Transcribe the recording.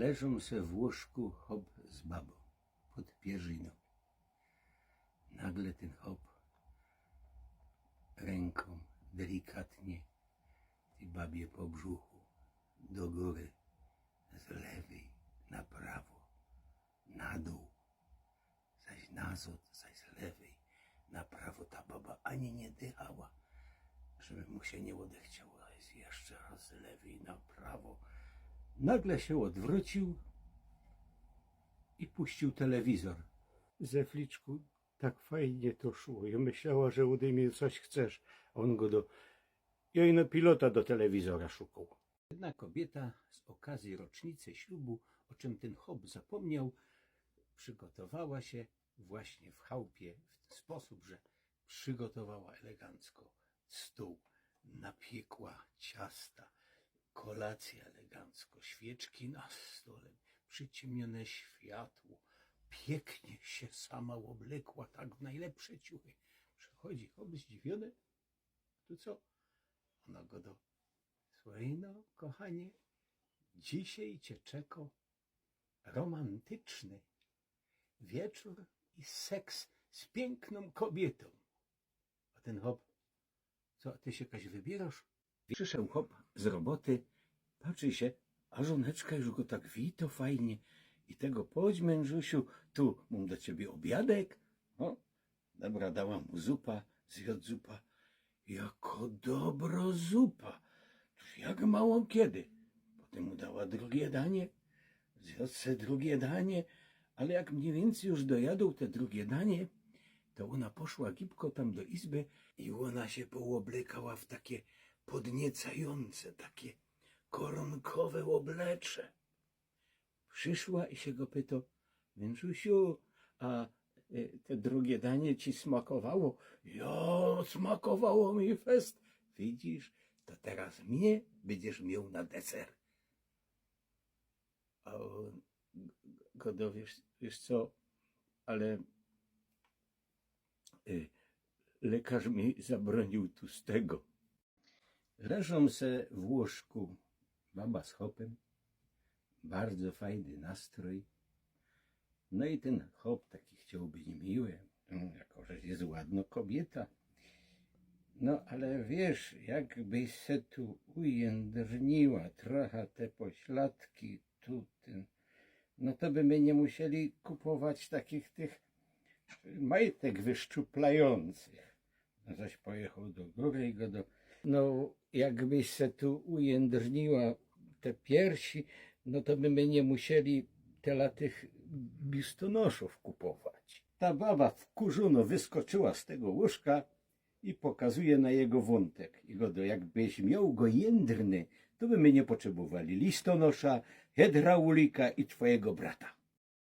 Leżą se w łóżku hop z babą pod pierzyną. Nagle ten hop ręką delikatnie tej babie po brzuchu do góry, z lewej na prawo, na dół, zaś na zot, zaś z lewej na prawo. Ta baba ani nie dychała, żeby mu się nie odechciało. Jest jeszcze raz z lewej na prawo. Nagle się odwrócił i puścił telewizor. Zefliczku, tak fajnie to szło. Ja myślała, że ode mnie coś chcesz. A on go do... I na pilota do telewizora szukał. Jedna kobieta z okazji rocznicy ślubu, o czym ten hop zapomniał, przygotowała się właśnie w chałupie w ten sposób, że przygotowała elegancko stół, napiekła ciasta, kolację elegancko, świeczki na stole, przyciemnione światło, pięknie się sama oblekła, tak w najlepsze ciuchy. Przychodzi hop zdziwiony, tu co? Ona go do Słuchaj no, kochanie, dzisiaj cię czeka romantyczny wieczór i seks z piękną kobietą. A ten hop, co, ty się jakaś wybierasz? Przyszedł hop z roboty, patrzy się, a żoneczka już go tak wito fajnie i tego powiedz mężusiu, tu mam do ciebie obiadek. O, dobra, dała mu zupa, zjadł zupa. Jako dobro zupa. Jak mało kiedy. Potem mu dała drugie danie, zjadł se drugie danie, ale jak mniej więcej już dojadł te drugie danie, to ona poszła gibko tam do izby i ona się pooblekała w takie podniecające, takie koronkowe oblecze. Przyszła i się go pyta, Węczusiu, a y, te drugie danie ci smakowało? Ja, smakowało mi fest. Widzisz, to teraz mnie będziesz miał na deser. A on, Godo, wiesz, wiesz co, ale y, lekarz mi zabronił tłustego. Leżą se w łóżku baba z hopem, bardzo fajny nastrój. No i ten hop taki chciał być miły, no, jako że jest ładna kobieta. No ale wiesz, jakbyś se tu ujędrniła trochę te pośladki tu, ten, no to by my nie musieli kupować takich tych majtek wyszczuplających. Zaś pojechał do góry i go do... No jakbyś se tu ujędrniła te piersi, no to by my nie musieli tyle tych biustonoszów kupować. Ta baba wkurzono wyskoczyła z tego łóżka i pokazuje na jego wątek. I go do, jakbyś miał go jędrny, to by my nie potrzebowali listonosza, hydraulika i twojego brata.